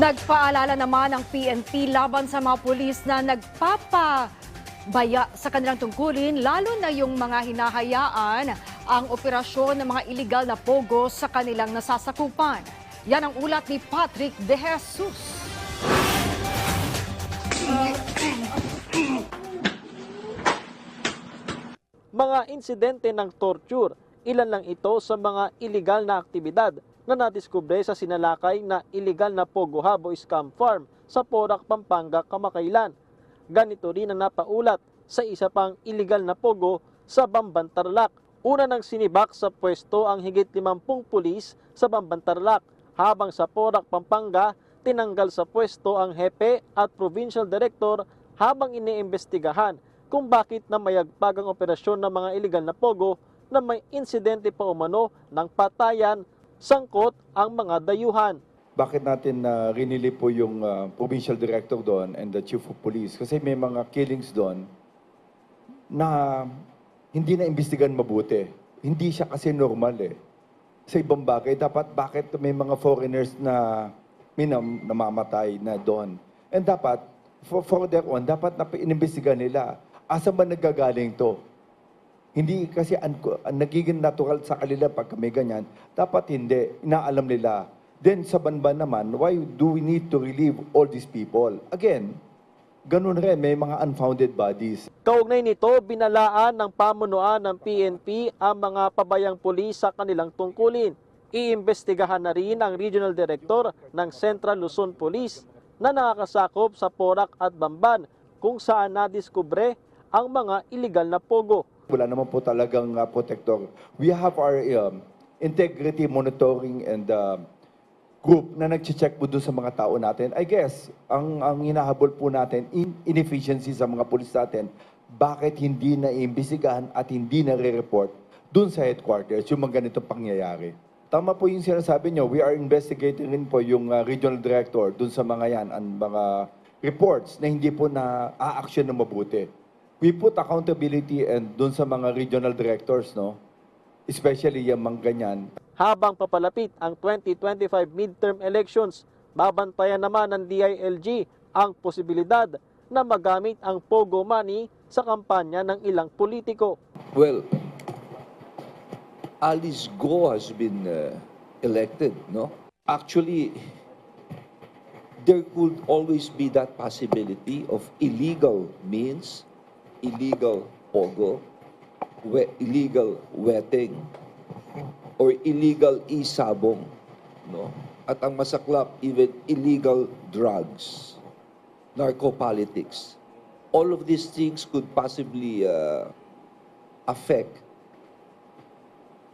Nagpaalala naman ang PNP laban sa mga pulis na nagpapabaya sa kanilang tungkulin, lalo na yung mga hinahayaan ang operasyon ng mga iligal na pogo sa kanilang nasasakupan. Yan ang ulat ni Patrick De Jesus. Mga insidente ng torture, ilan lang ito sa mga iligal na aktibidad na nadiskubre sa sinalakay na iligal na Pogo Habo Scam Farm sa Porac, Pampanga kamakailan. Ganito rin ang napaulat sa isa pang iligal na Pogo sa Bambantarlak. Una nang sinibak sa pwesto ang higit 50 pulis sa Bambantarlak habang sa Porac, Pampanga tinanggal sa pwesto ang hepe at provincial director habang iniimbestigahan kung bakit na mayagpag ang operasyon ng mga iligal na pogo na may insidente pa umano ng patayan, sangkot ang mga dayuhan. bakit natin na rinili po yung uh, provincial director doon and the chief of police kasi may mga killings doon na hindi na imbestigan mabuti. Hindi siya kasi normal eh. Sa ibang bagay, dapat bakit may mga foreigners na minam, namamatay na doon. And dapat, for, for their own, dapat na inimbestigan nila. Asa ba nagagaling to? Hindi kasi nagiging natural sa kanila pag kami ganyan, dapat hindi, inaalam nila. Then sa banban naman, why do we need to relieve all these people? Again, ganun rin, may mga unfounded bodies. Kaugnay nito, binalaan ng pamunuan ng PNP ang mga pabayang pulis sa kanilang tungkulin. Iimbestigahan na rin ang Regional Director ng Central Luzon Police na nakakasakop sa Porac at Bamban kung saan nadiskubre ang mga iligal na pogo. Wala naman po talagang uh, protector. We have our um, integrity monitoring and uh, group na nag-check po doon sa mga tao natin. I guess, ang, ang hinahabol po natin, in, inefficiency sa mga pulis natin, bakit hindi na iimbestigahan at hindi na re-report doon sa headquarters yung mga ganitong pangyayari. Tama po yung sinasabi nyo, we are investigating rin po yung uh, regional director doon sa mga yan, ang mga reports na hindi po na a-action na mabuti we put accountability and dun sa mga regional directors, no? Especially yung mga ganyan. Habang papalapit ang 2025 midterm elections, babantayan naman ng DILG ang posibilidad na magamit ang Pogo money sa kampanya ng ilang politiko. Well, Alice Go has been uh, elected, no? Actually, there could always be that possibility of illegal means, illegal pogo, we- illegal wedding, or illegal isabong, no? At ang masaklap, even illegal drugs, narcopolitics. All of these things could possibly uh, affect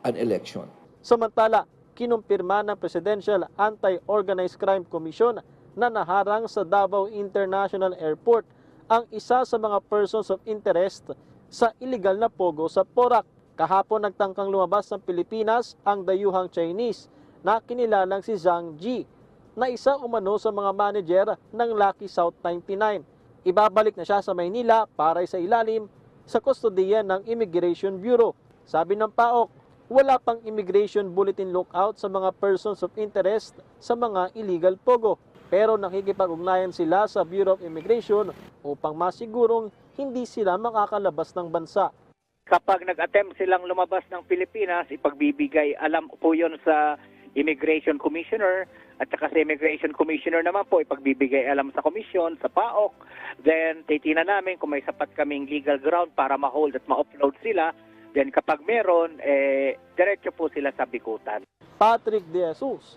an election. Samantala, kinumpirma ng Presidential Anti-Organized Crime Commission na naharang sa Davao International Airport ang isa sa mga persons of interest sa illegal na pogo sa Porac. Kahapon nagtangkang lumabas ng Pilipinas ang dayuhang Chinese na kinilalang si Zhang Ji na isa umano sa mga manager ng Lucky South 99. Ibabalik na siya sa Maynila para sa ilalim sa kustodiya ng Immigration Bureau. Sabi ng PAOK, wala pang immigration bulletin lookout sa mga persons of interest sa mga illegal pogo. Pero nakikipag-ugnayan sila sa Bureau of Immigration upang masigurong hindi sila makakalabas ng bansa. kapag nag-attempt silang lumabas ng Pilipinas, ipagbibigay alam po yon sa Immigration Commissioner at saka sa Immigration Commissioner naman po ipagbibigay alam sa komisyon, sa PAOK. Then titingnan namin kung may sapat kaming legal ground para ma-hold at ma-upload sila. Then kapag meron, eh, diretso po sila sa bikutan. Patrick De Jesus